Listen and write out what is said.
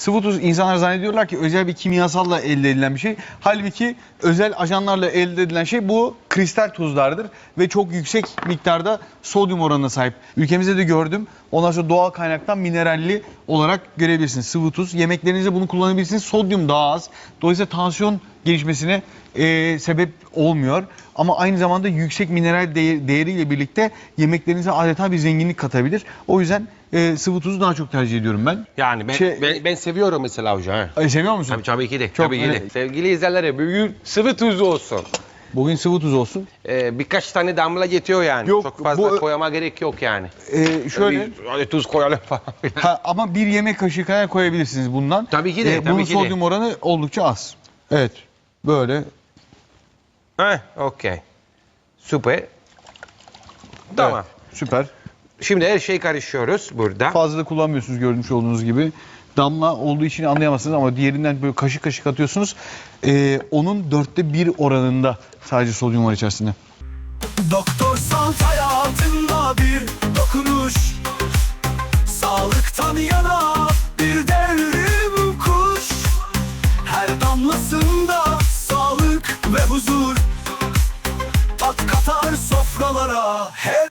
sıvı tuz insanlar zannediyorlar ki özel bir kimyasalla elde edilen bir şey. Halbuki özel ajanlarla elde edilen şey bu kristal tuzlardır ve çok yüksek miktarda sodyum oranına sahip. Ülkemizde de gördüm. Ondan sonra doğal kaynaktan mineralli olarak görebilirsiniz. Sıvı tuz. Yemeklerinizde bunu kullanabilirsiniz. Sodyum daha az. Dolayısıyla tansiyon gelişmesine e, sebep olmuyor. Ama aynı zamanda yüksek mineral değer- değeriyle birlikte yemeklerinize adeta bir zenginlik katabilir. O yüzden e, sıvı tuzu daha çok tercih ediyorum ben. Yani ben, Şey- ben, ben seviyorum mesela hocam. E, seviyor musun? Tabii, tabii ki de. Çok, tabii ki de. Sevgili izleyenlere bugün sıvı tuz olsun. Bugün sıvı tuz olsun. Ee, birkaç tane damla yetiyor yani. Yok, Çok fazla bu- koyama gerek yok yani. E, şöyle... Bir- hadi tuz koyalım falan. Ha, ama bir yemek kaşığı kadar koyabilirsiniz bundan. Tabii ki de, E, tabii bunun ki de. sodyum oranı oldukça az. Evet. Böyle. Heh, okey. Süper. Tamam. Evet, süper. Şimdi her şey karışıyoruz burada. Fazla da kullanmıyorsunuz görmüş olduğunuz gibi. Damla olduğu için anlayamazsınız ama diğerinden böyle kaşık kaşık atıyorsunuz. E, onun dörtte bir oranında sadece sodyum var içerisinde. Doktor Salt hayatında bir dokunuş Sağlıktan yana bir devrim kuş Her damlasında sağlık ve huzur Tat katar sofralara her